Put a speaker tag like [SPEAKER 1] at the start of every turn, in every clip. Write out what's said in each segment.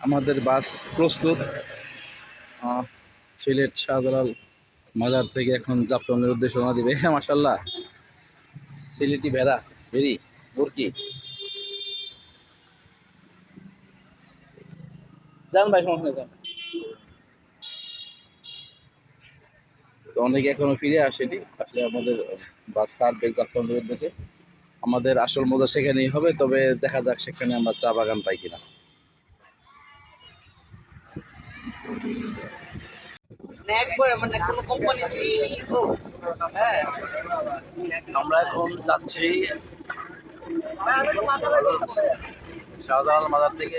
[SPEAKER 1] আমাদের বাস প্রস্তুত। সিলেট শাহজালাল মাজার থেকে এখন জাফলনের উদ্দেশ্যে রওনা দিবে। হ্যাঁ মাসাল্লাহ সিলেটি ভেড়া ভেরি বুরকি যান ভাই, সমস্যা যান। তো অনেকে এখনও ফিরে আসেনি। আসলে আমাদের বাস ছাড়বে জাফলনের উদ্দেশ্যে। আমাদের আসল মজা সেখানেই হবে, তবে দেখা যাক সেখানে আমরা চা বাগান পাই কিনা
[SPEAKER 2] একবার মানে কোনো কোম্পানি হ্যাঁ
[SPEAKER 1] আমরা এখন যাচ্ছি শাহজালাল মাজার থেকে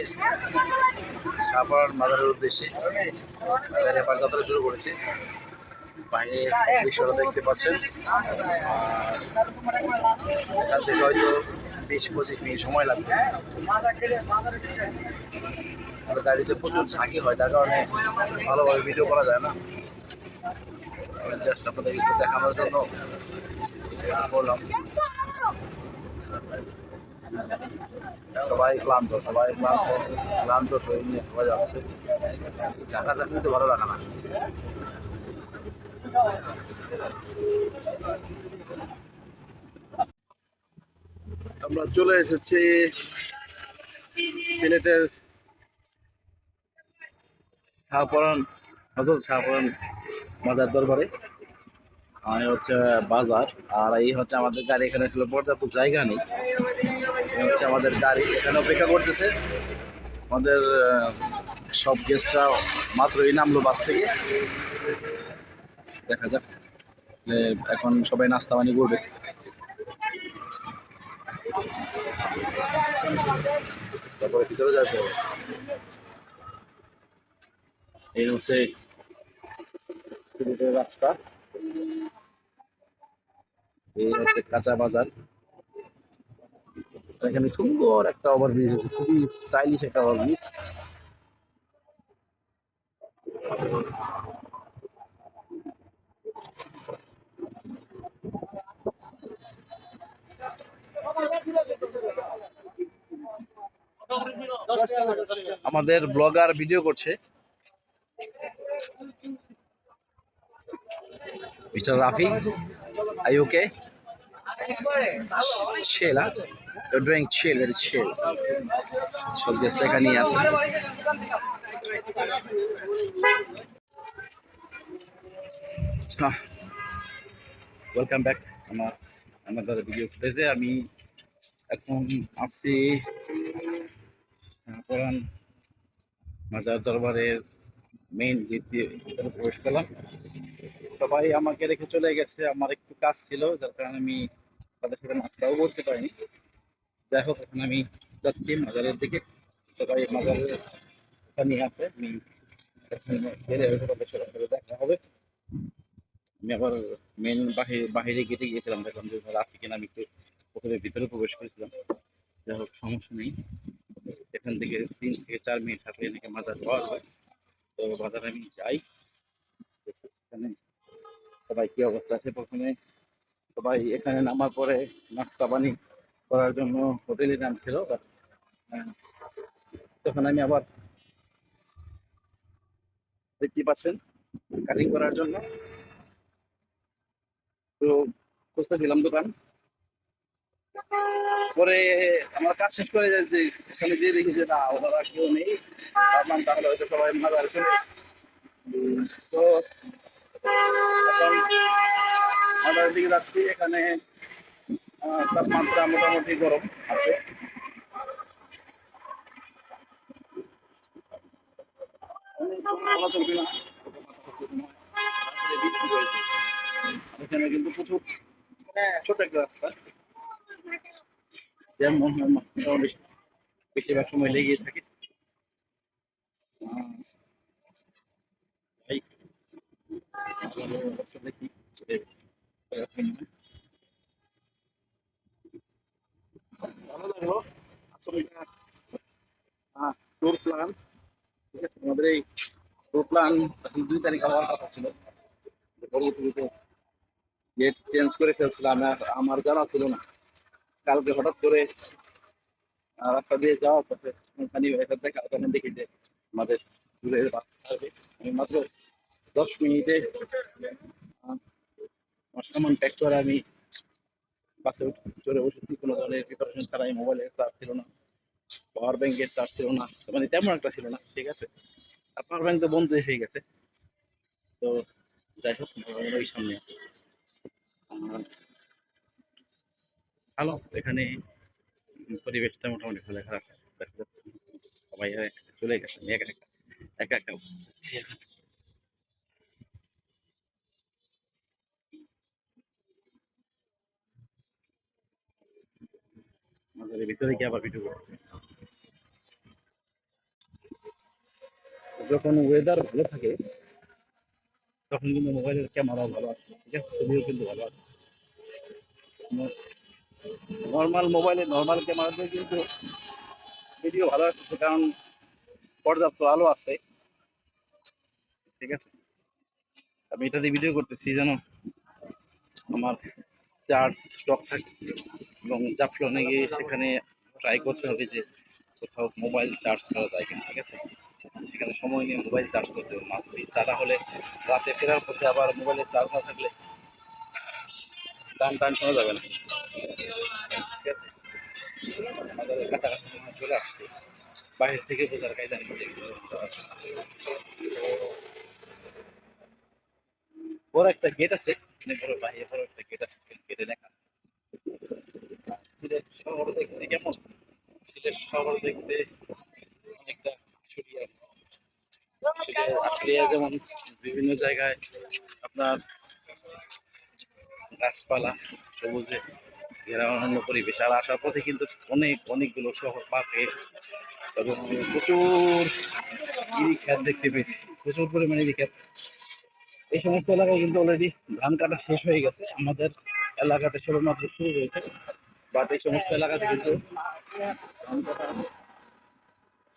[SPEAKER 1] শাহপাড়ার মাজারের উদ্দেশ্যে। রেফার যাত্রা শুরু করেছে। বাইরের দৃশ্যটা দেখতে পাচ্ছেন। এখান থেকে হয়তো বিশ পঁচিশ মিনিট সময় লাগবে। আমাদের গাড়িতে প্রচুর ঝাঁকি হয়, তার কারণে ভালোভাবে ভিডিও করা যায় না। জাস্ট আপনাদের একটু দেখানোর জন্য বললাম। সবাই ক্লান্ত সবাই ক্লান্ত ক্লান্ত শরীর নিয়ে সবাই যাচ্ছে। চাকা চাকরি তো ভালো লাগে না। আমরা চলে এসেছি সিলেটের শাহপরান হজরত শাহপরান মাজার দরবারে। হচ্ছে বাজার, আর এই হচ্ছে আমাদের গাড়ি, এখানে আসলে পর্যাপ্ত জায়গা নেই। হচ্ছে আমাদের গাড়ি, এখানে অপেক্ষা করতেছে। আমাদের সব গেস্টরা মাত্রই নামলো বাস থেকে। দেখা যাক এখন সবাই নাস্তা পানি করবে। তারপরে ভিতরে যাবে। এই হচ্ছে সিলেটের রাস্তা। এই হচ্ছে কাঁচা বাজার। এখানে সুন্দর একটা ওভারব্রিজ আছে, খুবই স্টাইলিশ একটা ওভারব্রিজ আমাদের ব্লগার ভিডিও করছে। Mister Rafi I okay chill, huh? You're doing chill, very. সব গেস্ট এখানেই আছে ওয়েলকাম ব্যাক আমার আমাদের ভিডিও ফুটেজে আমি এখন আছি কোরআন মাজার দরবারের মেইন গেট দিয়ে প্রবেশ করলাম সবাই আমাকে রেখে চলে গেছে, আমার একটু কাজ ছিল, যার কারণে আমি তাদের সাথে নাস্তাও করতে পারিনি। যাই হোক, এখন আমি যাচ্ছি মাজারের দিকে। সবাই মাজারের ওখানে আছে, আমি বেড়ে তাদের দেখা হবে। আমি আবার মেন বাহিরে বাহিরে গেটে গিয়েছিলাম দেখলাম যে আছে কিনা আমি একটু প্রথমে ভিতরে প্রবেশ করেছিলাম। যাই হোক, সমস্যা নেই। এখান থেকে তিন থেকে চার মিনিট হাঁটলে নাকি মাজার পাওয়া যায় তো বাজারে আমি যাই। এখানে সবাই কি অবস্থা আছে প্রথমে? সবাই এখানে নামার পরে নাস্তা পানি করার জন্য হোটেলে নামছিল আহ, তখন আমি আবার দেখতে পাচ্ছেন কাটিং করার জন্য। তো খুঁজতেছিলাম দোকান। পরে আমার কাজ শেষ করে যে যে ওখানে দিয়ে দেখি যে না ওনারা কেউ নেই। ভাবলাম তাহলে হয়তো সবাই মাজার তো এখন মোটামুটি গরম আছে। এখানে কিন্তু প্রচুর ছোট একটা রাস্তা। যেমন বেশিরভাগ সময় লেগেই থাকে আহ, এই চেঞ্জ করে ফেলছিলাম আমার জানা ছিল না কালকে হঠাৎ করে রাস্তা দিয়ে যাওয়ার পথে দেখা দেখি যে আমাদের দূরের বাস ছাড়বে আমি মাত্র দশ মিনিটে আমার সামান প্যাক করে আমি বাসে উঠ- চড়ে বসেছি। কোনো ধরনের প্রিপারেশন ছাড়াই মোবাইলের চার্জ ছিল না পাওয়ার ব্যাংকের চার্জ ছিল না মানে তেমন একটা ছিল না, ঠিক আছে? আর পাওয়ার ব্যাংক তো বন্ধ হয়ে গেছে। তো যাই হোক ওই সামনে আছে। ভালো, এখানে পরিবেশটা মোটামুটি ভালো, খারাপ। দেখা যাচ্ছে সবাই চলে গেছে। একা একা একা একা। আমাদের ভিতরে গিয়ে আবার ভিডিও করছে যখন ওয়েদার ভালো থাকে, তখন কিন্তু মোবাইলের ক্যামেরাও ভালো আছে, ঠিক আছে? ছবিও কিন্তু ভালো আছে। নর্মাল মোবাইলে নর্মাল ক্যামেরা দিয়ে কিন্তু ভিডিও ভালো আসতেছে, কারণ পর্যাপ্ত আলো আছে, ঠিক আছে? আমি এটা দিয়ে ভিডিও করতেছি, জানো? আমার চার্জ স্টক থাকে। এবং জাফলনে গিয়ে সেখানে ট্রাই করতে হবে যে কোথাও মোবাইল চার্জ করা যায় কিনা, ঠিক আছে? সেখানে সময় নিয়ে মোবাইল চার্জ করতে হবে মাস তারা হলে রাতে ফেরার পথে আবার মোবাইলের চার্জ না থাকলে টান টান শোনা যাবে না। ঠিক আছে? আমাদের কাছাকাছি মনে চলে আসছে। বাইরে থেকে বোঝার কায়দা নেই বড় একটা গেট আছে অনেক বড় বাইরে বড় একটা গেট আছে গেটে লেখা সিলেট শহর দেখতে কেমন? সিলেট শহর দেখতে অনেকটা আশুলিয়া যেমন বিভিন্ন জায়গায় আপনার গাছপালা সবুজে ঘেরা অন্যান্য পরিবেশ, আর আসার পথে কিন্তু অনেক, অনেকগুলো শহর পার্কে এবং প্রচুর ইরি খ্যাত দেখতে পেয়েছি। প্রচুর পরিমাণে ইরি খ্যাত এই সমস্ত এলাকায় কিন্তু অলরেডি ধান কাটা শেষ হয়ে গেছে। আমাদের এলাকাতে সবেমাত্র শুরু হয়েছে বাট এই সমস্ত এলাকাতে কিন্তু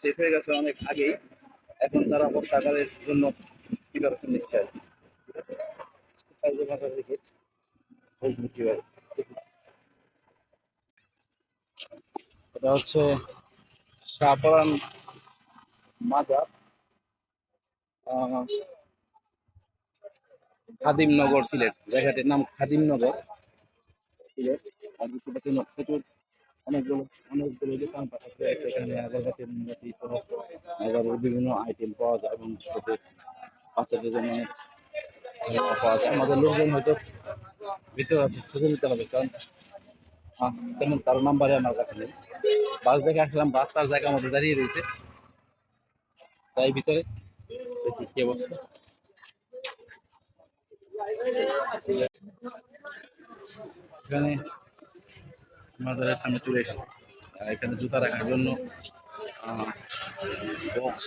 [SPEAKER 1] শেষ হয়ে গেছে অনেক আগেই। এখন তারা বর্ষাকালের জন্য প্রিপারেশন নিচ্ছে আর কি। এটা হচ্ছে শাহপরান মাজার খাদিমনগর সিলেট। জায়গাটির নাম খাদিমনগর। প্রচুর অনেকগুলো অনেকগুলো দোকান পাশে আছে বিভিন্ন আইটেম পাওয়া যায় এবং বাচ্চাদের জন্য অনেক আমাদের লোকজন হয়তো ভিতরে আছে, খুঁজে নিতে হবে, কারণ তেমন কারও নাম্বারে আমার কাছে নেই। বাস দেখে আসলাম, বাস তার জায়গা মধ্যে দাঁড়িয়ে রয়েছে। তাই ভিতরে দেখি কি অবস্থা। এখানে মাজারের সামনে চলে এসেছে। এখানে জুতা রাখার জন্য বক্স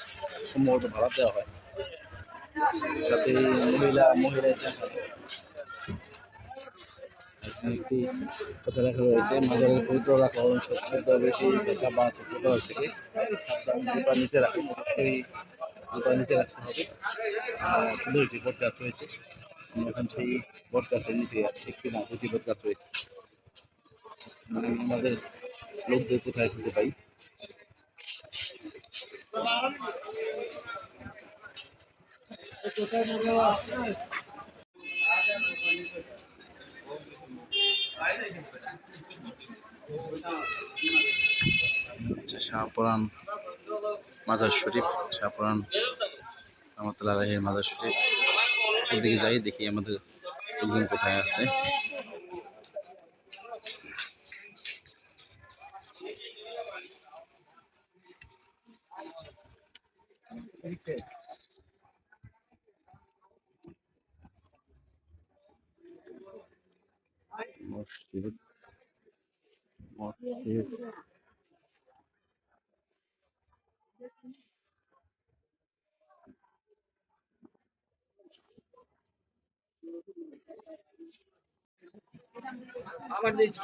[SPEAKER 1] সম্ভবত ভাড়া দেওয়া হয়। যাতে মহিলা মহিলা লেখা রয়েছে মাজারের পবিত্র রাখা এবং সত্য বেশি দেখা বা ছোট্ট থেকে জুতা নিচে রাখুন অবশ্যই জুতা নিচে রাখতে হবে। সুন্দর একটি বট গাছ রয়েছে এখন সেই বট গাছের নিচে আছি, একটি না, দুটি বট গাছ রয়েছে। আমাদের লোকদের কোথায় খুঁজে পাই? শাহপুরান মাজার শরীফ, শাহপুরান রহমতুল্লাহ মাজার শরীফ। ওদিকে যাই, দেখি আমাদের লোকজন কোথায় আছে।
[SPEAKER 2] আবার দিস।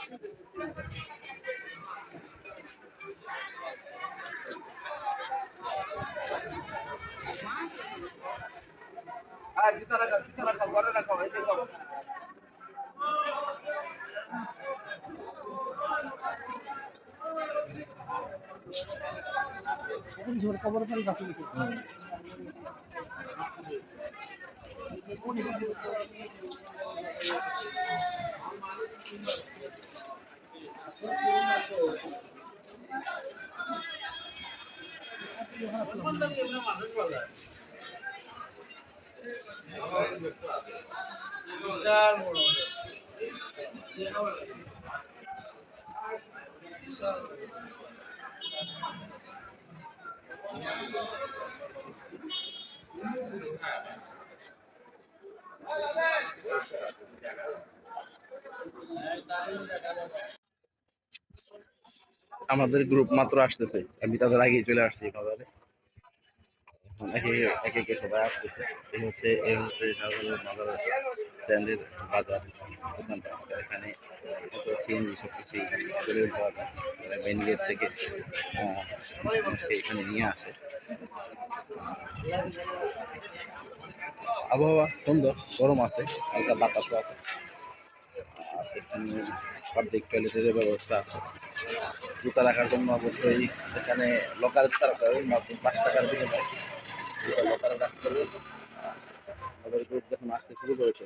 [SPEAKER 2] আর জুতা রাখা জুতা রাখা ঘরে রাখা এই দেখো পানি গাছে গেছে বিশাল বড়
[SPEAKER 1] আমাদের গ্রুপ মাত্র আসতেছে। আমি তাদের আগেই চলে আসছি বাজারে। একে একে সবাই আসতেছে। এই হচ্ছে এই হচ্ছে শাহজালাল বাজার স্ট্যান্ডের বাজার দোকানটা। এখানে সিএনজি সব কিছুই অ্যাভেলেবেল পাওয়া মেন গেট থেকে এখানে নিয়ে আসে। আবহাওয়া সুন্দর, গরম আছে, হালকা বাতাস আছে। পাবলিক টয়লেটের ব্যবস্থা আছে। জুতা রাখার জন্য অবশ্যই এখানে লকার জুতা রাখতে হবে, মাত্র পাঁচ টাকার দিকে যায়। জুতা লকারে রাখতে হবে। আমাদের গ্রুপ যখন আসতে শুরু করেছে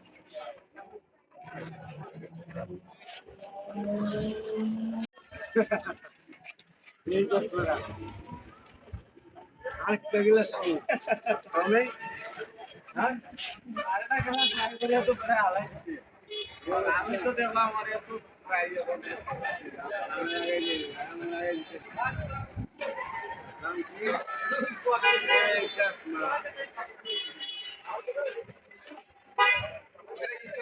[SPEAKER 2] আরেকটা হ্যাঁ? দিছে আমি তো দেখলাম আমার এত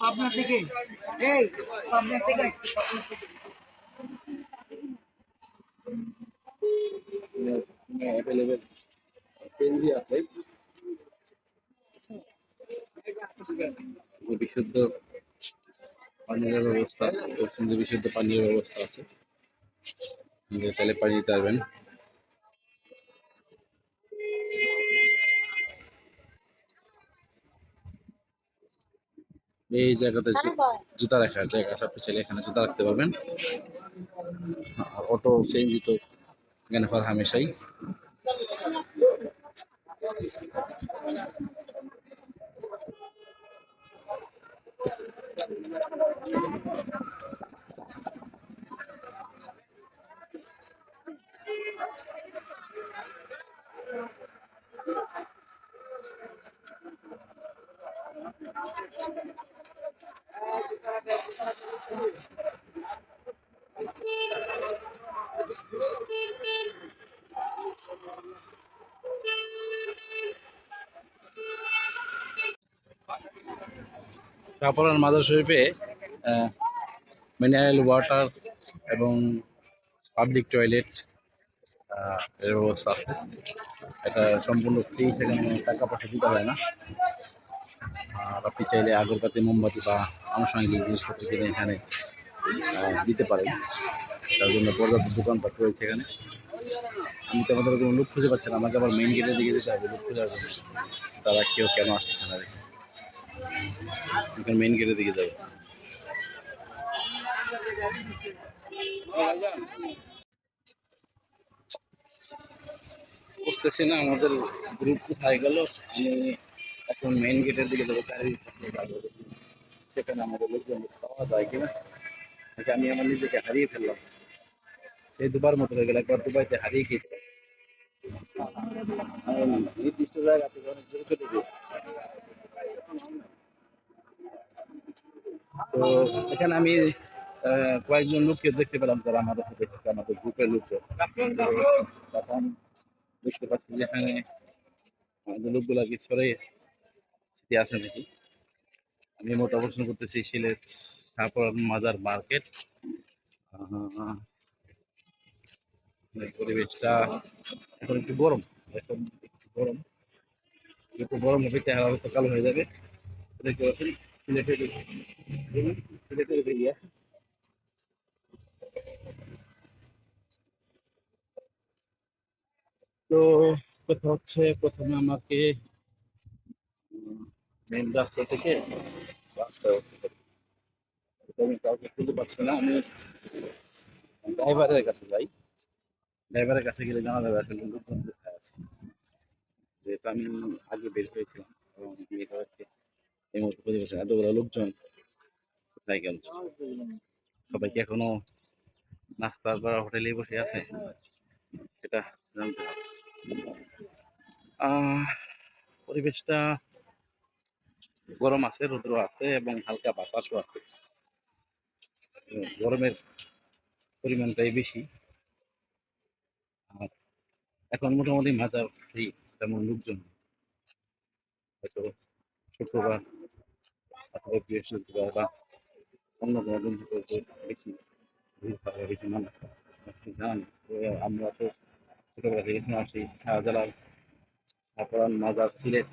[SPEAKER 2] পাবনা থেকে। আসছে পাবনা থেকে।
[SPEAKER 1] বিশুদ্ধ পানীয় ব্যবস্থা আছে বিশুদ্ধ পানীয় ব্যবস্থা আছে। চাইলে পানি দিতে পারবেন। এই জায়গাতে জু- জুতা রাখার জায়গা আছে। আপনি চাইলে এখানে জুতা রাখতে পারবেন। আর অটো সিএনজি তো এখানে হামেশাই। শাহপুরান মাদার শরীফে মিনারেল ওয়াটার এবং পাবলিক টয়লেট এর ব্যবস্থা আছে। এটা সম্পূর্ণ ফ্রি সেখানে টাকা পয়সা দিতে হয় না। আর আপনি চাইলে আগরবাতি, মোমবাতি বা আনুষঙ্গিক জিনিসপত্র কিনে এখানে দিতে পারেন। তার জন্য পর্যাপ্ত দোকানপাট রয়েছে এখানে। আমি তো আমাদের কোনো লোক খুঁজে পাচ্ছি না, আমাকে আবার মেইন গেটের দিকে যেতে হবে, লোক জন্য তারা কেউ কেন আসতেছে না দেখে। এখন মেইন গেটের দিকে যাব। বুঝতেছি না, আমাদের গ্রুপ কোথায় গেল? আমি এখন মেইন গেটের দিকে যাব, গাড়ির কাছে যাব। সেখানে আমাদের লোকজন পাওয়া যায় কিনা আচ্ছা আমি আমার নিজেকে হারিয়ে ফেললাম। সেই দুবার মতো হয়ে গেল, একবার দুবাইতে হারিয়ে গিয়েছিলাম। নির্দিষ্ট জায়গা থেকে অনেক দূরে চলে গেছি তো এখানে আমি কয়েকজন লোককে দেখতে পেলাম যারা আমাদের সাথে এসেছে, আমাদের গ্রুপের লোকজন। তখন বুঝতে পারছি যে এখানে আমাদের লোকগুলা কি সরে স্থিতি আছে নাকি। আমি মত অবস্থান করতেছি সিলেট শাহপুর মাজার মার্কেট। পরিবেশটা এখন একটু গরম এখন একটু গরম। একটু গরম হবে চেহারা হয়তো কালো হয়ে যাবে। দেখতে পাচ্ছেন, সিলেটের সিলেটের এরিয়া তো কথা হচ্ছে, প্রথমে আমাকে মেন রাস্তা থেকে রাস্তায়। আমি কাউকে খুঁজে পাচ্ছি না, আমি ড্রাইভারের কাছে যাই। ড্রাইভারের কাছে গেলে জানা যাবে আসলে আছে। যেহেতু আমি আগে বের হয়েছিলাম এবং এটা হচ্ছে এই পাচ্ছি না। এতগুলো লোকজন কোথায় গেল সবাই কি এখনও নাস্তা করা হোটেলে বসে আছে। সেটা জানতে পরিবেশটা গরম আছে, রৌদ্র আছে এবং হালকা বাতাসও আছে। গরমের পরিমাণটাই বেশি। আর এখন মোটামুটি মাজার ফ্রি তেমন লোকজন। হয়তো শুক্রবার অথবা বৃহস্পতিবার বা অন্য কোনো বেশি ভিড় বেশি মানুষ। জানেন আমরা তো ছোটবেলা থেকে শুনে আসছি শাহজালাল তারপর মাজার সিলেট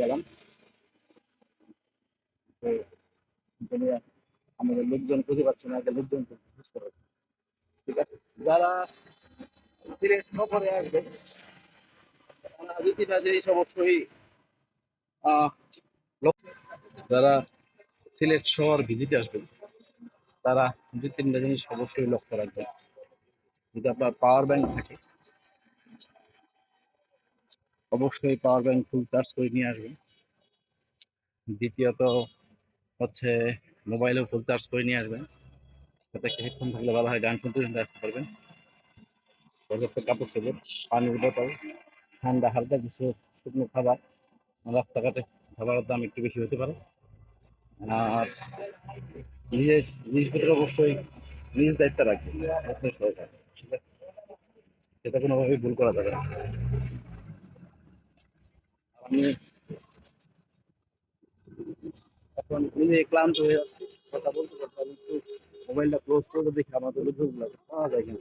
[SPEAKER 1] গেলাম তো এখানে আমাদের লোকজন খুঁজে পাচ্ছি না লোকজন বুঝতে পারছি ঠিক আছে যারা সিলেট সফরে আসবে অবশ্যই যারা সিলেট শহর ভিজিটে আসবেন, তারা দুই তিনটা জিনিস অবশ্যই লক্ষ্য রাখবেন। যদি আপনার পাওয়ার ব্যাংক থাকে, অবশ্যই পাওয়ার ব্যাংক ফুল চার্জ করে নিয়ে আসবেন। দ্বিতীয়ত হচ্ছে মোবাইলেও ফুল চার্জ করে নিয়ে আসবেন। একটা হেডফোন থাকলে ভালো হয়, গান শুনতে শুনতে আসতে পারবেন। পর্যাপ্ত কাপড় চোপড় পানির বোতল ঠান্ডা, হালকা কিছু শুকনো খাবার। রাস্তাঘাটে খাবারের দাম একটু বেশি হতে পারে। আর নিজের জিনিসপত্র অবশ্যই নিজ দায়িত্ব অবশ্যই সরকার। সেটা কোনোভাবেই ভুল করা যাবে না। আমি এখন নিজে ক্লান্ত হয়ে যাচ্ছি কথা বলতে আমি একটু মোবাইলটা ক্লোজ করে দেখি আমাদের লোকগুলো পাওয়া যায় কিনা।